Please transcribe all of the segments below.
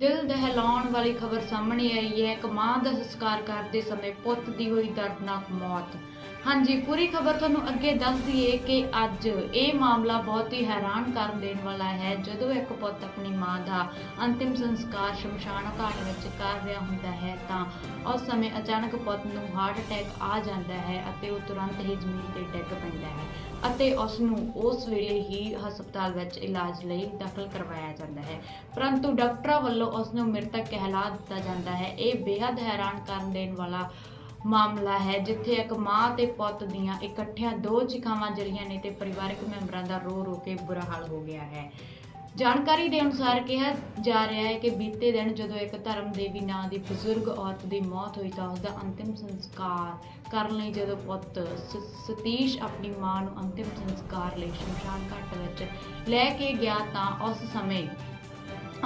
ਦਿਲ ਦਹਿਲਾਉਣ ਵਾਲੀ ਖਬਰ ਸਾਹਮਣੇ ਆਈ ਹੈ। ਇੱਕ ਮਾਂ ਦਾ ਸੰਸਕਾਰ ਕਰਦੇ ਸਮੇਂ ਪੁੱਤ ਦੀ ਹੋਈ ਦਰਦਨਾਕ ਮੌਤ। ਹਾਂਜੀ, ਪੂਰੀ ਖਬਰ ਤੁਹਾਨੂੰ ਅੱਗੇ ਦੱਸ ਦਈਏ ਕਿ ਅੱਜ ਇਹ ਮਾਮਲਾ ਬਹੁਤ ਹੀ ਹੈਰਾਨ ਕਰਨ ਦੇਣ ਵਾਲਾ ਹੈ। ਜਦੋਂ ਇੱਕ ਪੁੱਤ ਆਪਣੀ ਮਾਂ ਦਾ ਅੰਤਿਮ ਸੰਸਕਾਰ ਸ਼ਮਸ਼ਾਨ ਘਾਟ ਵਿੱਚ ਕਰ ਰਿਹਾ ਹੁੰਦਾ ਹੈ, ਤਾਂ ਉਸ ਸਮੇਂ ਅਚਾਨਕ ਪੁੱਤ ਨੂੰ ਹਾਰਟ ਅਟੈਕ ਆ ਜਾਂਦਾ ਹੈ ਅਤੇ ਉਹ ਤੁਰੰਤ ਹੀ ਜ਼ਮੀਨ ਤੇ ਡਿੱਗ ਪੈਂਦਾ ਹੈ ਅਤੇ ਉਸ ਨੂੰ ਉਸ ਵੇਲੇ ਹੀ ਹਸਪਤਾਲ ਵਿੱਚ ਇਲਾਜ ਲਈ ਦਾਖਲ ਕਰਵਾਇਆ ਜਾਂਦਾ ਹੈ। ਪਰੰਤੂ ਡਾਕਟਰਾਂ ਵੱਲੋਂ ਉਸ ਨੂੰ ਮ੍ਰਿਤਕ ਕਹਿਲਾ ਦਿੱਤਾ ਜਾਂਦਾ ਹੈ। ਇਹ ਬੇहद ਹੈਰਾਨ ਕਰਨ ਦੇਣ ਵਾਲਾ ਮਾਮਲਾ ਹੈ ਜਿੱਥੇ ਇੱਕ ਮਾਂ ਤੇ ਪੁੱਤ ਦੀਆਂ ਇਕੱਠਿਆਂ ਦੋ ਚਿਖਾਵਾਂ ਜਲੀਆਂ ਨੇ ਤੇ ਪਰਿਵਾਰਕ ਮੈਂਬਰਾਂ ਦਾ ਰੋ ਰੋ ਕੇ ਬੁਰਾ ਹਾਲ ਹੋ ਗਿਆ ਹੈ। ਜਾਣਕਾਰੀ ਦੇ ਅਨੁਸਾਰ ਕਿਹਾ ਜਾ ਰਿਹਾ ਹੈ ਕਿ ਬੀਤੇ ਦਿਨ ਜਦੋਂ ਇੱਕ ਧਰਮ ਦੇਵੀ ਨਾਂ ਦੀ ਬਜ਼ੁਰਗ ਔਰਤ ਦੀ ਮੌਤ ਹੋਈ ਤਾਂ ਉਸ ਦਾ ਅੰਤਿਮ ਸੰਸਕਾਰ ਕਰਨ ਲਈ ਜਦੋਂ ਪੁੱਤ ਸ- ਸਤੀਸ਼ ਆਪਣੀ ਮਾਂ ਨੂੰ ਅੰਤਿਮ ਸੰਸਕਾਰ ਲਈ ਸ਼ਮਸ਼ਾਨ ਘਾਟ ਵਿੱਚ ਲੈ ਕੇ ਗਿਆ ਤਾਂ ਉਸ ਸਮੇਂ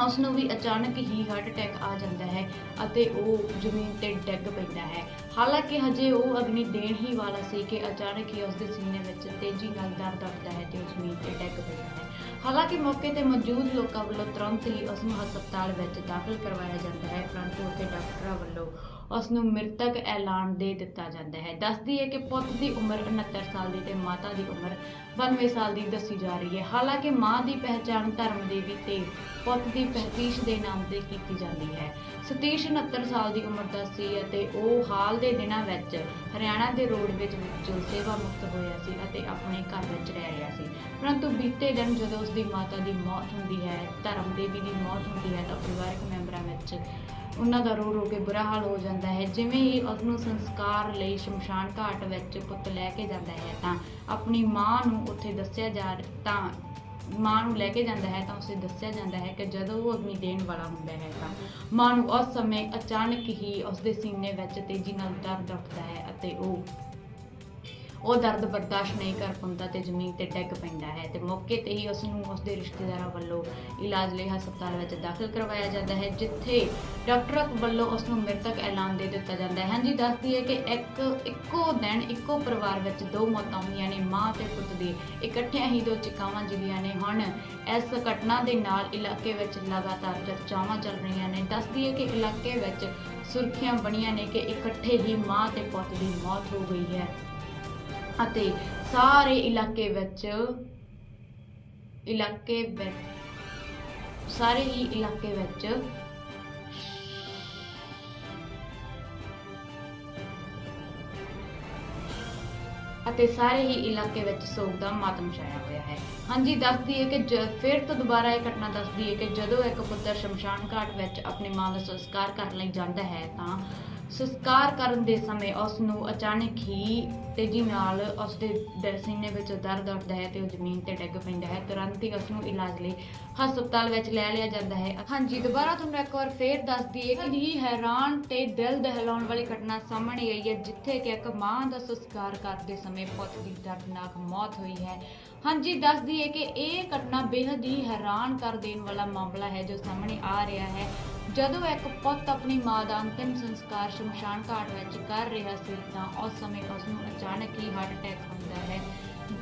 ਉਸ ਨੂੰ ਵੀ ਅਚਾਨਕ ਹੀ ਹਾਰਟ ਅਟੈਕ ਆ ਜਾਂਦਾ ਹੈ ਅਤੇ ਉਹ ਜ਼ਮੀਨ ਤੇ ਡਿੱਗ ਪੈਂਦਾ ਹੈ। ਹਾਲਾਂਕਿ ਹਜੇ ਉਹ ਅਗਨੀ ਦੇਣ ਹੀ ਵਾਲਾ ਸੀ ਕਿ ਅਚਾਨਕ ਹੀ ਉਸ ਦੇ ਸੀਨੇ ਵਿੱਚ ਤੇਜ਼ੀ ਨਾਲ ਦਰਦ ਉੱਠਦਾ ਹੈ ਤੇ ਉਹ ਜ਼ਮੀਨ ਤੇ ਡਿੱਗ ਪੈਂਦਾ ਹੈ। ਹਾਲਾਂਕਿ ਮੌਕੇ ਤੇ ਮੌਜੂਦ ਲੋਕਾਂ ਵੱਲੋਂ ਤੁਰੰਤ ਹੀ ਉਸ ਨੂੰ ਹਸਪਤਾਲ ਵਿੱਚ ਦਾਖਲ ਕਰਵਾਇਆ ਜਾਂਦਾ ਹੈ, ਪਰੰਤੂ ਉੱਥੇ ਡਾਕਟਰਾਂ ਵੱਲੋਂ ਉਸ ਨੂੰ ਮ੍ਰਿਤਕ ਐਲਾਨ ਦੇ ਦਿੱਤਾ ਜਾਂਦਾ ਹੈ। ਦੱਸਦੀ ਹੈ ਕਿ ਪੁੱਤ ਦੀ ਉਮਰ 69 ਸਾਲ ਦੀ ਤੇ ਮਾਤਾ ਦੀ ਉਮਰ 92 ਸਾਲ ਦੀ ਦੱਸੀ ਜਾ ਰਹੀ ਹੈ। ਹਾਲਾਂਕਿ ਮਾਂ ਦੀ ਪਹਿਚਾਣ ਧਰਮ ਦੇਵੀ ਤੇ ਪੁੱਤ ਦੀ ਪਹਿਤੀਸ਼ ਦੇ ਨਾਮ ਤੇ ਕੀਤੀ ਜਾਂਦੀ ਹੈ। ਸਤੀਸ਼ 69 ਸਾਲ ਦੀ ਉਮਰ ਦਾ ਸੀ ਅਤੇ ਉਹ ਹਾਲ ਦੇ ਦਿਨਾਂ ਵਿੱਚ ਹਰਿਆਣਾ ਦੇ ਰੋਡ ਵਿੱਚ ਸੇਵਾ ਮੁਕਤ ਹੋਇਆ ਸੀ ਅਤੇ ਆਪਣੇ ਘਰ ਵਿੱਚ ਰਹਿ ਰਿਹਾ ਸੀ। ਪਰੰਤੂ ਬੀਤੇ ਦਿਨ ਜਦੋਂ ਉਸ ਦੀ ਮਾਤਾ ਦੀ ਮੌਤ ਹੁੰਦੀ ਹੈ, ਧਰਮ ਦੇਵੀ ਦੀ ਮੌਤ ਹੁੰਦੀ ਹੈ ਤਾਂ ਪਰਿਵਾਰਕ ਮੈਂਬਰਾਂ ਵਿੱਚ ਉਹਨਾਂ ਦਾ ਰੋ ਰੋ ਕੇ ਬੁਰਾ ਹਾਲ ਹੋ ਜਾਂਦਾ ਹੈ। ਜਿਵੇਂ ਹੀ ਉਸ ਨੂੰ ਸੰਸਕਾਰ ਲਈ ਸ਼ਮਸ਼ਾਨ ਘਾਟ ਵਿੱਚ ਪੁੱਤ ਲੈ ਕੇ ਜਾਂਦਾ ਹੈ, ਤਾਂ ਆਪਣੀ ਮਾਂ ਨੂੰ ਉੱਥੇ ਦੱਸਿਆ ਜਾ ਤਾਂ ਮਾਂ ਨੂੰ ਲੈ ਕੇ ਜਾਂਦਾ ਹੈ, ਤਾਂ ਉਸੇ ਦੱਸਿਆ ਜਾਂਦਾ ਹੈ ਕਿ ਜਦੋਂ ਉਹ ਅਗਨੀ ਦੇਣ ਵਾਲਾ ਹੁੰਦਾ ਹੈ, ਤਾਂ ਮਾਂ ਨੂੰ ਉਸ ਸਮੇਂ ਅਚਾਨਕ ਹੀ ਉਸ ਦੇ ਸੀਨੇ ਵਿੱਚ ਤੇਜ਼ੀ ਨਾਲ ਦਰਦ ਉੱਠਦਾ ਹੈ ਅਤੇ ਉਹ ਉਹ ਦਰਦ ਬਰਦਾਸ਼ਤ ਨਹੀਂ ਕਰ ਪਾਉਂਦਾ ਤੇ ਜ਼ਮੀਨ ਤੇ ਡਿੱਗ ਪੈਂਦਾ ਹੈ ਤੇ ਮੌਕੇ ਤੇ ਹੀ ਉਸ ਨੂੰ ਉਸ ਦੇ ਰਿਸ਼ਤੇਦਾਰਾਂ ਵੱਲੋਂ ਇਲਾਜ ਲਈ ਹਸਪਤਾਲ ਵਿੱਚ ਦਾਖਲ ਕਰਵਾਇਆ ਜਾਂਦਾ ਹੈ, ਜਿੱਥੇ ਡਾਕਟਰਾਂ ਵੱਲੋਂ ਉਸ ਨੂੰ ਮ੍ਰਿਤਕ ਐਲਾਨ ਦੇ ਦਿੱਤਾ ਜਾਂਦਾ ਹੈ। ਹਾਂਜੀ, ਦੱਸਦੀ ਹੈ ਕਿ ਇੱਕ, ਇੱਕੋ ਦਿਨ ਇੱਕੋ ਪਰਿਵਾਰ ਵਿੱਚ ਦੋ ਮੌਤਾਂ ਹੋਈਆਂ ਨੇ। ਮਾਂ ਤੇ ਪੁੱਤ ਦੀ ਇਕੱਠਿਆਂ ਹੀ ਦੋ ਚਿਕਾਵਾਂ ਜਿਹੜੀਆਂ ਨੇ ਹੁਣ ਇਸ ਘਟਨਾ ਦੇ ਨਾਲ ਇਲਾਕੇ ਵਿੱਚ ਲਗਾਤਾਰ ਚਰਚਾਵਾਂ ਚੱਲ ਰਹੀਆਂ ਨੇ। ਦੱਸਦੀ ਹੈ ਕਿ ਇਲਾਕੇ ਵਿੱਚ ਸੁਰਖੀਆਂ ਬਣੀਆਂ ਨੇ ਕਿ ਇਕੱਠੇ ਹੀ ਮਾਂ ਤੇ ਪੁੱਤ ਦੀ ਮੌਤ ਹੋ ਗਈ ਹੈ। ਅਤੇ ਸਾਰੇ ਇਲਾਕੇ ਵਿੱਚ ਇਲਾਕੇ ਵਿੱਚ, ਸਾਰੇ ਹੀ ਇਲਾਕੇ ਵਿੱਚ ਅਤੇ ਸਾਰੇ ਹੀ ਇਲਾਕੇ ਵਿੱਚ ਸੋਗ ਦਾ ਮਾਤਮ ਛਾਇਆ ਹੋਇਆ ਹੈ। ਹਾਂਜੀ ਦੱਸਦੀ ਹੈ ਕਿ ਫਿਰ ਤੋਂ ਦੁਬਾਰਾ ਇਹ ਘਟਨਾ ਦੱਸਦੀ ਹੈ ਕਿ ਜਦੋਂ ਇੱਕ ਪੁੱਤਰ ਸ਼ਮਸ਼ਾਨ ਘਾਟ ਵਿੱਚ ਆਪਣੀ ਮਾਂ ਦਾ ਸੰਸਕਾਰ ਕਰਨ ਲਈ ਜਾਂਦਾ ਹੈ, ਤਾਂ ਸੰਸਕਾਰ ਕਰਨ ਦੇ ਸਮੇਂ ਉਸ ਨੂੰ ਅਚਾਨਕ ਹੀ ਤੇਜ਼ੀ ਨਾਲ ਉਸ ਦੇ ਸੀਨੇ ਵਿੱਚ ਦਰਦ ਉੱਠਦਾ ਹੈ ਤੇ ਉਹ ਜ਼ਮੀਨ ਤੇ ਡਿੱਗ ਪੈਂਦਾ ਹੈ। ਤੁਰੰਤ ਹੀ ਉਸ ਨੂੰ ਇਲਾਜ ਲਈ ਹਸਪਤਾਲ ਵਿੱਚ ਲੈ ਲਿਆ ਜਾਂਦਾ ਹੈ। ਹਾਂਜੀ ਦੁਬਾਰਾ ਤੁਹਾਨੂੰ ਇੱਕ ਵਾਰ ਫੇਰ ਦੱਸ ਦਈਏ ਕਿ ਹੀ ਹੈਰਾਨ ਤੇ ਦਿਲ ਦਹਿਲਾਉਣ ਵਾਲੀ ਘਟਨਾ ਸਾਹਮਣੇ ਆਈ ਹੈ ਜਿੱਥੇ ਕਿ ਇੱਕ ਮਾਂ ਦਾ ਸੰਸਕਾਰ ਕਰਦੇ ਸਮੇਂ ਪੁੱਤ ਦੀ ਦਰਦਨਾਕ ਮੌਤ ਹੋਈ ਹੈ। ਹਾਂਜੀ ਦੱਸ ਦਈਏ ਕਿ ਇਹ ਘਟਨਾ ਬੇहद ਹੀ ਹੈਰਾਨ ਕਰ ਦੇਣ ਵਾਲਾ ਮਾਮਲਾ ਹੈ ਜੋ ਸਾਹਮਣੇ ਆ ਰਿਹਾ ਹੈ। ਜਦੋਂ ਇੱਕ ਪੁੱਤ ਆਪਣੀ ਮਾਂ ਦਾ ਅੰਤਿਮ ਸੰਸਕਾਰ ਸ਼ਮਸ਼ਾਨ ਘਾਟ ਵਿੱਚ ਕਰ ਰਿਹਾ ਸੀ, ਤਾਂ ਉਸ ਸਮੇਂ ਉਸ ਨੂੰ ਅਚਾਨਕ ਹੀ ਹਾਰਟ ਅਟੈਕ ਹੁੰਦਾ ਹੈ।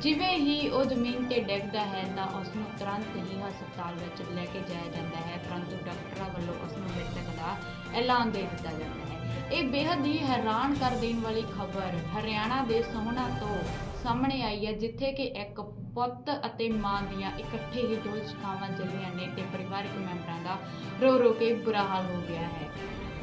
ਜਿਵੇਂ ਹੀ ਉਹ ਜ਼ਮੀਨ ਤੇ ਡਿੱਗਦਾ ਹੈ, ਤਾਂ ਉਸ ਨੂੰ ਤੁਰੰਤ ਹੀ ਹਸਪਤਾਲ ਵਿੱਚ ਲੈ ਕੇ ਜਾਇਆ ਜਾਂਦਾ ਹੈ, ਪਰੰਤੂ ਡਾਕਟਰਾਂ ਵੱਲੋਂ ਉਸ ਨੂੰ ਮ੍ਰਿਤਕ ਦਾ ਐਲਾਨ ਦੇ ਦਿੱਤਾ ਜਾਂਦਾ ਹੈ। ਇਹ ਬੇहद ਹੀ ਹੈਰਾਨ ਕਰ ਦੇਣ ਵਾਲੀ ਖਬਰ ਹਰਿਆਣਾ ਦੇ ਸੋਹਣਾ ਤੋਂ ਸਾਹਮਣੇ ਆਈ ਹੈ, ਜਿੱਥੇ ਕਿ ਇੱਕ ਪੁੱਤ ਅਤੇ ਮਾਂ ਦੀਆਂ ਇਕੱਠੇ ਹੀ ਦੋ ਸ਼ਿਕਾਵਾਂ ਚੱਲੀਆਂ ਨੇ ਤੇ ਪਰਿਵਾਰਕ ਮੈਂਬਰ ਦਾ ਰੋ ਰੋ ਕੇ ਬੁਰਾ ਹਾਲ ਹੋ ਗਿਆ ਹੈ।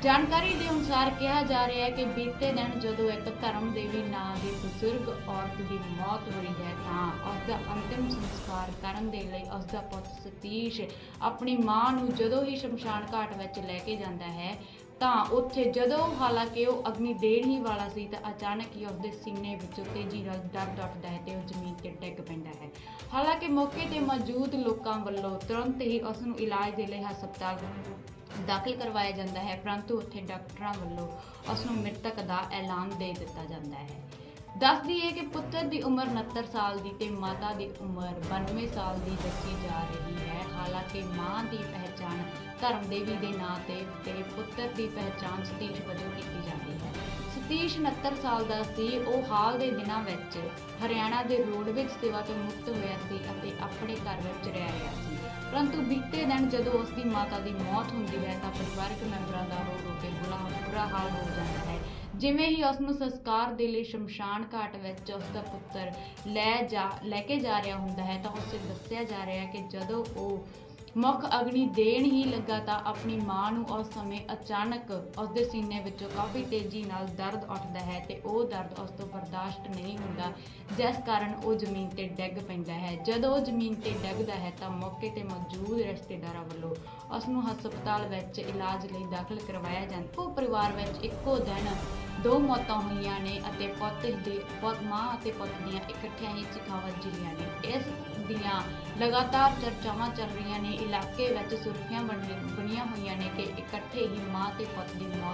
ਜਾਣਕਾਰੀ ਦੇ ਅਨੁਸਾਰ ਕਿਹਾ ਜਾ ਰਿਹਾ ਹੈ ਕਿ ਬੀਤੇ ਦਿਨ ਜਦੋਂ ਇੱਕ ਧਰਮ ਦੇਵੀ ਨਾਂ ਦੀ ਬਜ਼ੁਰਗ ਔਰਤ ਦੀ ਮੌਤ ਹੋਈ ਹੈ ਤਾਂ ਉਸ ਦਾ ਅੰਤਿਮ ਸੰਸਕਾਰ ਕਰਨ ਦੇ ਲਈ ਉਸ ਦਾ ਪੁੱਤ ਸਤੀਸ਼ ਆਪਣੀ ਮਾਂ ਨੂੰ ਜਦੋਂ ਹੀ ਸ਼ਮਸ਼ਾਨ ਘਾਟ ਵਿੱਚ ਲੈ ਕੇ ਜਾਂਦਾ ਹੈ ਤਾਂ ਉੱਥੇ ਜਦੋਂ ਹਾਲਾਂਕਿ ਉਹ ਅਗਨੀ ਦੇਣ ਹੀ ਵਾਲਾ ਸੀ ਤਾਂ ਅਚਾਨਕ ਹੀ ਉਸਦੇ ਸੀਨੇ ਵਿੱਚੋਂ ਤੇਜ਼ੀ ਨਾਲ ਦਰਦ ਉੱਠਦਾ ਹੈ ਤੇ ਉਹ ਜ਼ਮੀਨ ਤੇ ਡਿੱਗ ਪੈਂਦਾ ਹੈ। ਹਾਲਾਂਕਿ ਮੌਕੇ ਤੇ ਮੌਜੂਦ ਲੋਕਾਂ ਵੱਲੋਂ ਤੁਰੰਤ ਹੀ ਉਸ ਨੂੰ ਇਲਾਜ ਦੇ ਲਈ ਹਸਪਤਾਲ ਦਾਖਲ ਕਰਵਾਇਆ ਜਾਂਦਾ ਹੈ, ਪਰੰਤੂ ਉੱਥੇ ਡਾਕਟਰਾਂ ਵੱਲੋਂ ਉਸ ਨੂੰ ਮ੍ਰਿਤਕ ਦਾ ਐਲਾਨ ਦੇ ਦਿੱਤਾ ਜਾਂਦਾ ਹੈ। ਦੱਸਦੀ ਹੈ ਕਿ ਪੁੱਤਰ ਦੀ ਉਮਰ 69 ਸਾਲ ਦੀ ਤੇ ਮਾਤਾ ਦੀ ਉਮਰ 92 ਸਾਲ ਦੀ ਦੱਸੀ ਜਾ ਰਹੀ ਹੈ। ਹਾਲਾਂਕਿ ਮਾਂ ਦੀ ਪਹਿਚਾਣ ਧਰਮ ਦੇਵੀ ਦੇ ਨਾਂ ਤੇ ਤੇ ਪੁੱਤਰ ਦੀ ਪਹਿਚਾਣ ਸਤੀਸ਼ ਵਜੋਂ ਕੀਤੀ ਜਾਂਦੀ ਹੈ। ਸਤੀਸ਼ 69 ਸਾਲ ਦਾ ਸੀ। ਉਹ ਹਾਲ ਦੇ ਦਿਨਾਂ ਵਿੱਚ ਹਰਿਆਣਾ ਦੇ ਰੋਡਵੇਜ ਸੇਵਾ ਤੋਂ ਮੁਕਤ ਹੋਇਆ ਸੀ ਅਤੇ ਆਪਣੇ ਘਰ ਵਿੱਚ ਰਹਿ ਰਿਹਾ ਸੀ। ਪਰੰਤੂ ਬੀਤੇ ਦਿਨ ਜਦੋਂ ਉਸ ਦੀ ਮਾਤਾ ਦੀ ਮੌਤ ਹੁੰਦੀ ਹੈ ਤਾਂ ਪਰਿਵਾਰਕ ਮੈਂਬਰਾਂ ਦਾ ਰੋ ਰੋ ਕੇ ਬੁਰਾ ਬੁਰਾ ਹਾਲ ਹੋ ਜਾਂਦਾ ਹੈ। ਜਿਵੇਂ ਹੀ ਉਸ ਨੂੰ ਸੰਸਕਾਰ ਦੇ ਲਈ ਸ਼ਮਸ਼ਾਨ ਘਾਟ ਵਿੱਚ ਉਸ ਦਾ ਪੁੱਤਰ ਲੈ ਜਾ, ਲੈ ਕੇ ਜਾ ਰਿਹਾ ਹੁੰਦਾ ਹੈ ਤਾਂ ਉਸ ਦੱਸਿਆ ਜਾ ਰਿਹਾ ਹੈ ਕਿ ਜਦੋਂ ਉਹ ਮੁੱਖ ਅਗਨੀ ਦੇਣ ਹੀ ਲੱਗਾ ਤਾਂ ਆਪਣੀ ਮਾਂ ਨੂੰ ਉਸ ਸਮੇਂ ਅਚਾਨਕ ਉਸ ਦੇ ਸੀਨੇ ਵਿੱਚੋਂ ਕਾਫੀ ਤੇਜ਼ੀ ਨਾਲ ਦਰਦ ਉੱਠਦਾ ਹੈ ਤੇ ਉਹ ਦਰਦ ਉਸ ਤੋਂ ਬਰਦਾਸ਼ਤ ਨਹੀਂ ਹੁੰਦਾ, ਜਿਸ ਕਾਰਨ ਉਹ ਜ਼ਮੀਨ ਤੇ ਡਿੱਗ ਪੈਂਦਾ ਹੈ। ਜਦੋਂ ਉਹ ਜ਼ਮੀਨ ਤੇ ਡਿੱਗਦਾ ਹੈ ਤਾਂ ਮੌਕੇ ਤੇ ਮੌਜੂਦ ਰਿਸ਼ਤੇਦਾਰਾਂ ਵੱਲੋਂ ਉਸ ਨੂੰ ਹਸਪਤਾਲ ਵਿੱਚ ਇਲਾਜ ਲਈ ਦਾਖਲ ਕਰਵਾਇਆ ਜਾਂਦਾ। ਉਹ ਪਰਿਵਾਰ ਵਿੱਚ ਇੱਕੋ ਦਿਨ ਦੋ ਮੌਤਾਂ ਹੋਈਆਂ ਨੇ ਅਤੇ ਪੁੱਤ ਦੇ, ਪੁੱਤ ਮਾਂ ਅਤੇ ਪੁੱਤ ਦੀਆਂ ਇਕੱਠੀਆਂ ਹੀ ਚਿਖਾਂ ਵੱਜੀਆਂ ਨੇ। ਇਸ ਦੀਆਂ ਲਗਾਤਾਰ ਚਰਚਾਵਾਂ ਚੱਲ ਰਹੀਆਂ ਨੇ। ਇਲਾਕੇ ਵਿੱਚ ਸੁਰਖੀਆਂ ਬਣੀ- ਬਣੀਆਂ ਹੋਈਆਂ ਨੇ ਕਿ ਇਕੱਠੇ ਹੀ ਮਾਂ ਤੇ ਪੁੱਤ ਦੀ ਮੌਤ